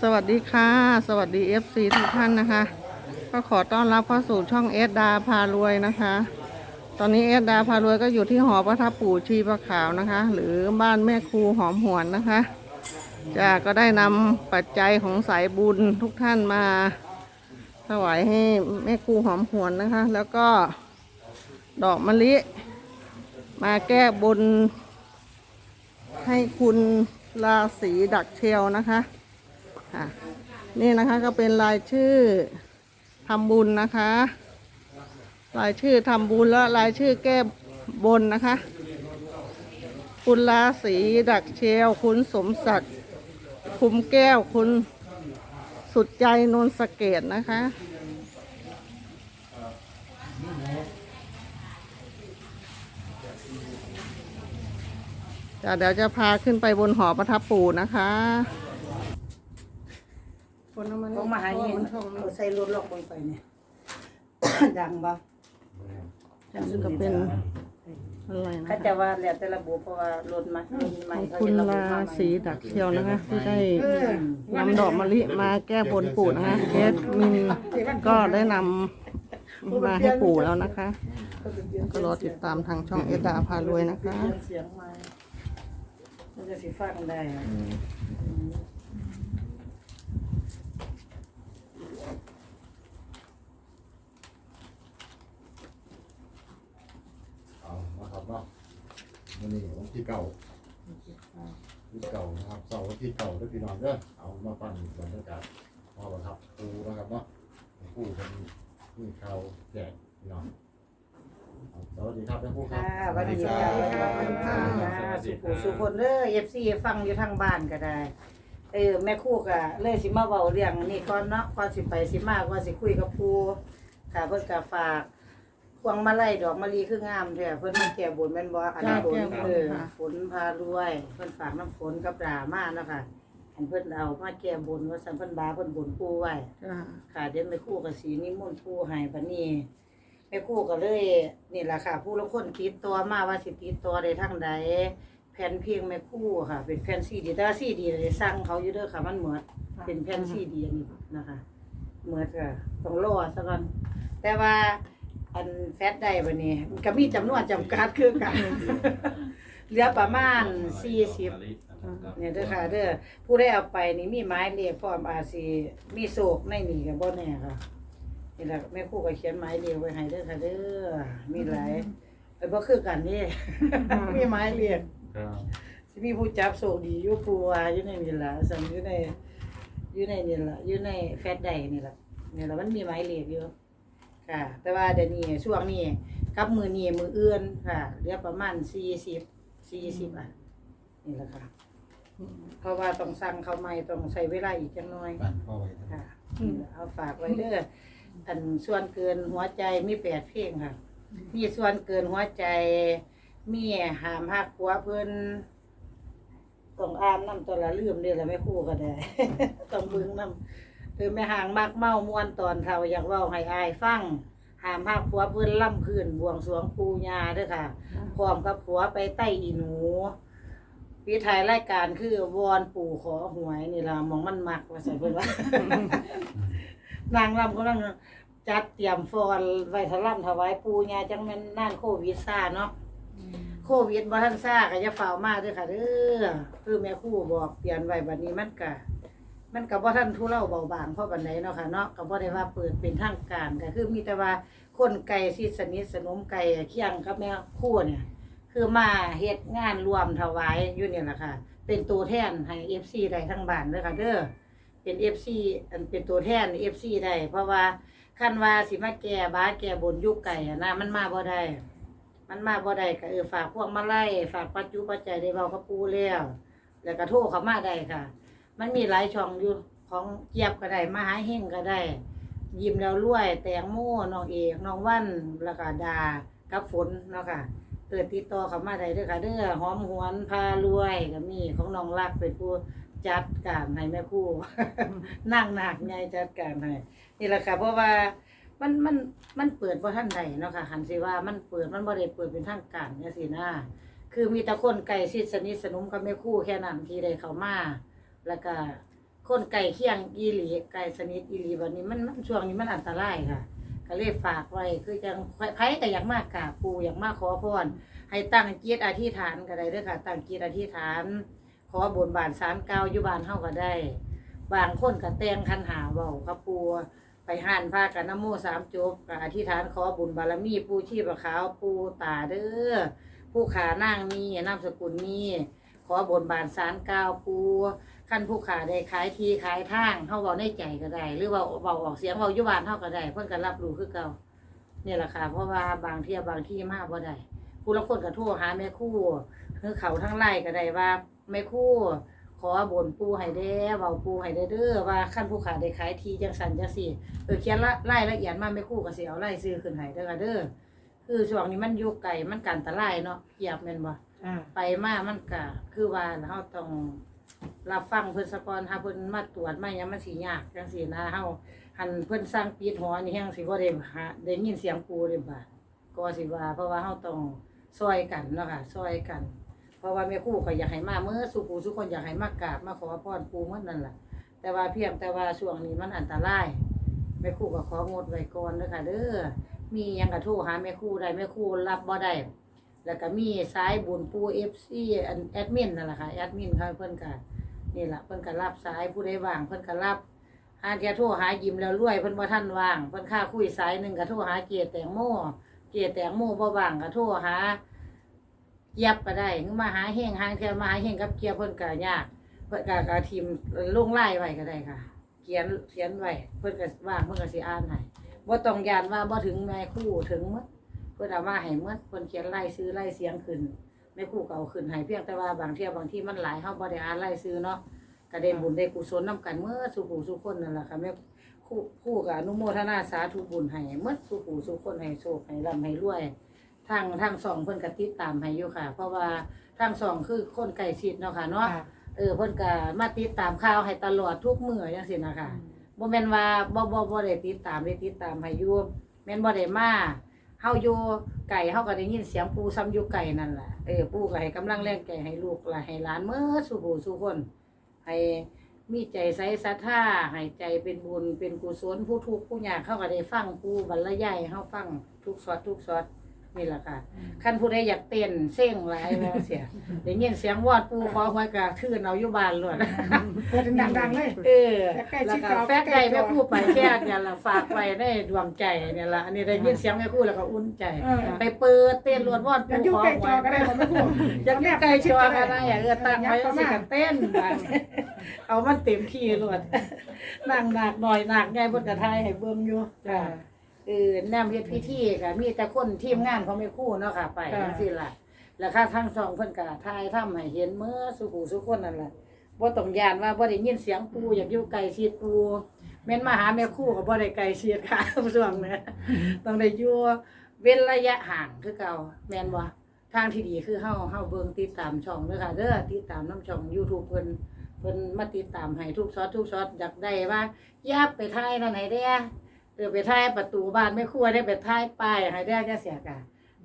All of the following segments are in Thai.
สวัสดีค่ะ สวัสดี FC ทุกท่านนะคะ ก็ขอต้อนรับเข้าสู่ช่องเอสดาพารวยนะคะ ตอนนี้เอสดาพารวยก็อยู่ที่หอพระทับปู่ชีพระขาวนะคะ หรือบ้านแม่ครูหอมหวนนะคะจะก็ได้นำปัจจัยของสายบุญทุกท่านมาถวายให้แม่ครูหอมหวนนะคะ แล้วก็ดอกมะลิ มาแก้บนให้คุณ ราศีดักเชลนะคะค่ะนี่นะคะก็เป็นรายชื่อทำบุญนะคะ รายชื่อทำบุญและรายชื่อแก้บนนะคะ คุณราศีดักเชลคุณสมศักดิ์คุมแก้วคุณสุดใจนนสเกตนะคะ เดี๋ยวจะพาขึ้นไปบนหอประทับปู่นะคะคนเอามาลงมาหาเห็นช่องนี้เอาใส่รถลอกลงไปเนี่ย ดังบ่ซึ่งก็เป็นอะไรนะเขาคะจะว่าแล้วแต่ระบบเพราะว่ารถมารถใหม่ขอบเขาคุณจะระบุรามาใหม่ศีดักเชียวนะคะที่ได้นำดอกมะลิมาแก้บนปู่นะคะเคสมินก็ได้นำมาให้ปู่แล้วนะคะ ก็รอติดตามทางช่องเอดาพารวยนะคะ เสียงมามันจะสิฟังได้อะเอานะครับเนาะวันนี้วันที่เก่าที่เก่านะครับเสาร์วันที่เก่าด้วยพี่น้องเด้อเอามาฟังบรรยากาศพอประทับครูนะครับเนาะครูเป็นนี่ข่าวแจกพี่น้อง สวัสดีครับแม่ครูครัค่ะบสวัสดีค่ะสวัสดีค่ะสุขุสุคนเด้อ FC ฟังอยู่ทางบ้านก็ได้ เออแม่ครู่ก็เลยสิมาเว้าเรื่องนี้ก่อนเนาะก่อนสิไปสิมาก่อนสิคุยกับครูค่ะเพิ่นก็ฝากพวงมาลัยดอกมะลิคืองามแท้เพิ่นมาแก้บนแม่นบ่อันนี้จ้าฝนแก้บนเออค่ะฝนพารวย เพิ่นฝากน้ำฝนกับดามาเนาะค่ะอันเพิ่นเอามาแก้บนว่าซั่นเพิ่นบาเพิ่นบนปูไว้จ้าค่ะเดี๋ยวแม่ครู่ก็สินิมนต์ผู้ให้บัดนี้ แม่ครู่ก็เลยนี่แหละค่ะ ผู้ลางคนติดตัวมาว่าสิติดตัวได้ทางใดแผ่นเพียงแม่ครู่ค่ะ เป็นแผ่นซีดีแต่ว่าซีดีได้สั่งเขาอยู่เด้อค่ะ มันเหมือนเป็นแผ่นซีดีอันนี้นะคะเหมือนก็ต้องรอซะก่อนแต่ว่าอันแฟตได้บัดนี้มันก็มีจำนวนจำกัดคือกัน เหลือประมาณ40เนี่ยเด้อค่ะเด้อผู้ได้เอาไปนี่มีไม้เรียกพร้อมอาจสิมีโศกในนี่ก็บ่แน่ค่ะ นี่แหละแม่ครูก็เขียนไม้เรียกไว้ให้เด้อค่ะเด้อมีหลายเอ้ยบ่คือกันนี่ มีไม้เรียกสิมีผู้จับโศกดีอยู่ปูว่าอยู่ในนี่ล่ะสั่นอยู่ในอยู่ในนี่ล่ะอยู่ในแฟตใดนี่ล่ะนี่ล่ะมันมีไม้เรียกอยู่ค่ะ แต่ว่าเดี๋ยวนี้ช่วงนี้กับมือนี้มืออื่นค่ะเหลือประมาณ40 40อะนี่แหละค่ะ เพราะว่าต้องสั่งเขาวใหม่ต้องใช้เวลาอีกจังน้อยบ้านพ่อไว้นะค่ะเอาฝากไว้เด้อ อันส่วนเกินหัวใจมีแปดเพลงค่ะ มีส่วนเกินหัวใจ มีหามหักหัวเพิ่นต้องอานน้ำตัวละลืมเด้อละไม่คู่ก็ได้ต้องเบึงน้ำเออแม่ห่างมากเมามวนตอนเท่าอยากเว้าให้อายฟังหามหักหัวเพิ่นล่ำคืนบวงสรวงปูญาด้อค่ะพร้อมกับผัวไปใต้อีหนูปีถ่ายรายการคือวอนปู่ขอหวยนี่ละมองมันมักว่าใส่เพิ่นว่า นางรำกำลังจัดเตรียมฟอนไว้ทะล่ำถวายปู่ย่าจังแม่นน่านโควิดซ่าเนาะโควิดบ่ทันซ่าก็อย่าฝ้าวมาเด้อค่ะเด้อคือแม่ครูบอกเตือนไว้บัดนี้มันก็มันก็บ่ทันทุเลาเบาบางเพราะบัดไหนเนาะค่ะเนาะก็บ่ได้ว่าเปิดเป็นทางการก็คือมีแต่ว่าคนไกลที่สนิทสนมไกลเคียงกับแม่ครูเนี่ย คือมาเฮ็ดงานรวมถวายอยู่เนี่ยแหละค่ะ เป็นตัวแทนให้ FC ได้ทั้งบ้านเด้อค่ะเด้อ เป็น FC อันเป็นตัวแทน FC ได้ เพราะว่าคันว่าสิมาแก่บ้าแก่บนยุคไก่อะนะมันมาบ่ได้ มันมาบ่ได้ก็เออฝากพวกมาไล่ฝากปัจจุปัจจัยได้เว้ากับปู่แล้ว แล้วก็โทรเขามาได้ค่ะ มันมีหลายช่องอยู่ของเจี๊ยบก็ได้มาหาเฮงก็ได้ ยิ้มแล้วรวย แตงโมน้องเอกน้องวันแล้วก็ดากับฝนเนาะค่ะเปิดติดต่อเขามาได้ด้อค่ะเด้อหอมหวนพารวยก็มีของน้องรักเป็นผู้ จัดการให้แม่ครู่ นั่งหนักไงจัดการให้นี่แหละค่ะเพราะว่ามันมันมันเปิดบ่ทันใดเนาะค่ะหันสิว่ามันเปิดมันบ่ได้เปิดเป็นทางการจังซี่นะคือมีแต่คนใกล้ชิดสนิทสนุมกับแม่ครู่แค่นั้นที่ได้เขามาแล้วก็คนไก่เคียงอีหลีไก่สนิทอีหลีวันนี้มันมันช่วงนี้มันอันตรายค่ะ ก็เลยฝากไว้คือจังไผก็อยากมากกราบปูอยากมากขอพรให้ตั้งจิตอธิษฐานก็ได้เด้อค่ะ ตั้งจิตอธิษฐาน ขอบนบานสารเก่าอยู่บ้านเฮาก็ได้ บางคนก็แต่งคันหาเว้ากับปูไปห่านพากันนโมสามจบก็อธิษฐานขอบุญบารมีปูชีพขาวปูตาเด้อผู้ขานางมีนามสกุลมีขอบนบานสารเก่าปูขั้นผู้ขาได้ขายทีขายทางเฮาเว้าในใจก็ได้ หรือว่าเว้าออกเสียงเว้าอยู่บ้านเฮาก็ได้ เพิ่นก็รับรู้คือเก่าเนี่ยแหละค่ะเพราะว่าบางเที่ยบางที่มากบ่ได้ ผู้ละคนก็โทรหาแม่ครู่คือเขาทั้งไล่ก็ได้ว่าแม่ครู่ ขอบนปูให้เด้เว้าปูให้เด้อเด้อว่าขั้นผู้ขาได้ขายทีจังสันจังสี่เออเขียนละรายละเอียดมาไม่คู่ก็สิเอารายซื้อขึ้นให้เด้อค่ะเด้อคือช่วงนี้มันอยู่ไกลมันการตลายเนาะเหยียบแม่นบ่อ่าไปมามันก็คือว่าเฮาต้องรับฟังเพิ่นสะก่อนถ้าเพิ่นมาตรวจมาหยังมันสิยากจังซี่นะเฮาหันเพิ่นสร้างปิดหอนี่แฮงสิบ่ได้หาได้ยินเสียงปูเลยบาดก็สิว่าเพราะว่าเฮาต้อง ซอยกันเนาะค่ะซอยกัน เพราะว่าแม่ครู่ก็อยากให้มาเมื่อสุปูทุคนอยากให้มากราบมาขอพรปูเมื่อนั่นแหละแต่ว่าเพียงแต่ว่าช่วงนี้มันอันตรายแม่ครู่ก็ของดไว้ก่อนเด้อค่ะเด้อมียังกระโทรหาแม่ครู่ได้แม่ครู่รับบ่ได้แล้วก็มีสายบุญปู FC อันแอดมินนั่นแหละค่ะแอดมินเขาเพิ่อนก็นี่ล่ะเพิ่อนก็รับสายผู้ใดว่างเพิ่อนก็รับหาเทียโทรหายิ้มแล้วรวยเพิ่อนบ่ทันว่าง เพิ่อนค่าคุยสายหนึ่งก็โทรหาเกียรติแตงโม เกียร์แตงโมบ่ว่างก็โทรหาเกียบก็ได้มาหาเฮงหางเทียมาหาเฮงกับเกียบเพิ่นก็ยากเพิ่นก็ก็ทีมลงไล่ไว้ก็ได้ค่ะ เขียนเขียนไว้เพิ่นก็ว่างเพิ่นก็สิอ่านให้บ่ต้องยานว่าบ่ถึงแม่คู่ถึงหมดเพิ่นเอามาให้หมดเพิ่นเขียนไล่ซื้อไล่เสียงขึ้นแม่คู่ก็เอาขึ้นให้เพียงแต่ว่าบางเที่ยบางที่มันหลายเฮาบ่ได้อ่านไล่ซื้อเนาะก็ได้บุญได้กุศลนํกันเมื่อสู่ผู้สู่คนนั่นล่ะค่ะแม่ ครู่ครู่ก็อนุโมทนาสาธุบุญให้หมดสู่ผู้สู่คนให้โชคให้ร่ำให้รวย ทางทางสองเพิ่นก็ติดตามให้อยู่ค่ะ เพราะว่าทางสองคือคนใกล้ชิดเนาะค่ะเนาะเออเพิ่นก็มาติดตามข่าวให้ตลอดทุกมื้อจังซี่นะคะบ่แม่นว่าบ่บ่บ่ได้ติดตามได้ติดตามให้อยู่แม่นบ่ได้มาเฮาอยู่ไก่เฮาก็ได้ยินเสียงปู่ซ้ำอยู่ไก่นั่นแหละเออปู่ก็ให้กำลังแรงใจให้ลูกและให้หลานเมื่อสู่ผู้สู่คนให้ มีใจใสศรัทธาให้ใจเป็นบุญเป็นกุศลผู้ทุกข์ผู้ยากเข้าก็ได้ฟังผู้บรรยายเข้าฟังทุกสอดทุกสอด นี่แหละค่ะคันผู้ใดอยากเต้นเส้งหลายแล้วเสียได้ยินเสียงวอดปูขอหวยกะทื่นเอาอยู่บ้านเลยเปิดดังๆเลยเออใกล้แล้ชิวดก็เราแฟกไก่แม่คู่ไปแค่เนี่ยละฝากไว้ในดวงใจเนี่ยละอันนี้ได้ยินเสียงแม่คู่แล้วก็อุ่นใจเออไปเปิดเต้นรวดวอดอยากปูอยู่ขอใกล้หจวอยก็ได้ผมไม่พูดอยากอยู่ใกล้จอก็ได้อะเออตั้งไว้สิกันเต้นบัดเอามันเต็มที่รวดนั่งหนักหน่อยหนักไงบนกระทายให้เบิ่งอยู่จ้า เออแนมเฮ็ดพิธีก็มีแต่คนทีมงานของแม่ครู่เนาะค่ะ ไปค่ะ จังซี่ล่ะ แล้วค่าทั้งสองเพิ่นก็ถ่ายทำให้เห็นเมื่อสุขุสุขคนนั่นแหละบ่ต้องย่านว่าบ่ได้ยินเสียงปูอยากอยู่ไกลชิดปูแม่นมาหาแม่ครู่ก็บ่ได้ไกลชิดค่ะช่วงนี้ต้องได้อยู่เว้นระยะห่างคือเก่าแม่นบ่ทางที่ดีคือเฮาเฮาเบิ่งติดตามช่องเด้อค่ะเด้อติดตามน้ำช่อง YouTube เพิ่นเพิ่นมาติดตามให้ทุกช็อตทุกช็อตอยากได้ว่าอย่าไปถ่ายนั่นให้เด้อ เออไปถ่ายประตูบ้านไม่ครัวได้ไปถ่ายป้ายให้ได้จะเสียกะ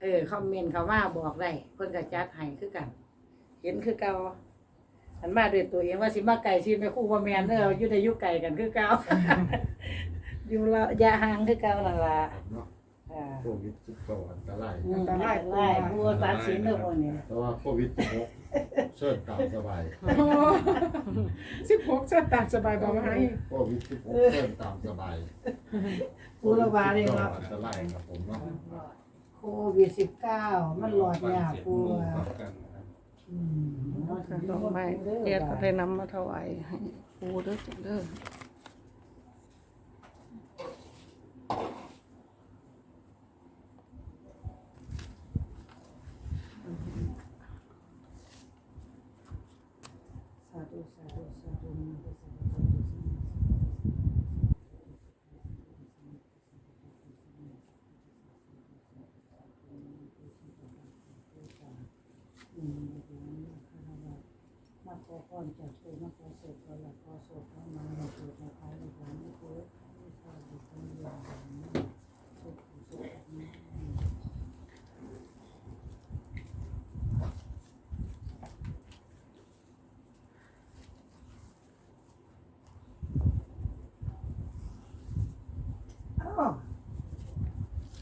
เออคอมเมนต์เขามาบอกได้เพิ่นก็จัดให้คือกัน เห็นคือเก่าอันมาด้วยตัวเองว่าสิมาไก่ชินไม่คู่ว่าแมนเด้ออยู่ในยุคไก่กันคือเก่าอยู่ละยะห่างคือเก่านั่นล่ะเนาะอ่าโควิดสิบเก้าอันตรายอันตรายหลายบัวตัดสินเด้อพวกนี้แต่ว่าโควิดสิบหก เชิญตามสบายสิบหกเส้นตามสบายบอกมาให้โควิดสิบหกเชิญตามสบายกูระบาดเลยโควิดเนาะ19อันตรายครับผมเนาะโควิด19มันหลอดยากกูว่าอืมดอกไม้เอ็ดก็ได้นำมาถวายให้ปูเด้อจ้ะเด้อ ก่อนจะเป็นมาโคเสกก็หลักก็โสดก็มาหนึ่งจุดนะคะหนึ่งวันนี้คือที่ชอบดีขึ้นอย่างนี้สุขสุขนี้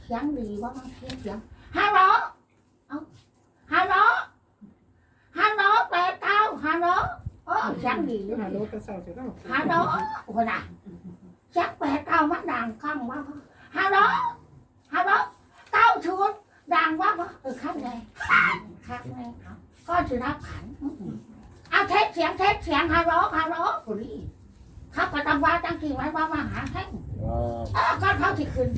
เสียงดีว่าเสียงฮัลโหล ดีอยู่ฮัลโหลกระเซาจะต้องฮัลโหลคนน่ะเสียงแปดเก้ามันดังข้างว่าฮัลโหลฮัลโหลเก้าชุดดังว่าเออข้างในข้างในเอาก็จะรับขันอื้อหือเอาเทสเสียงเทสเสียงฮัลโหลฮัลโหลคนนี้เขาก็ต้องว่าตั้งกี่ไว้ว่ามาหาแท่งครับเออก่อนเขาสิขึ้น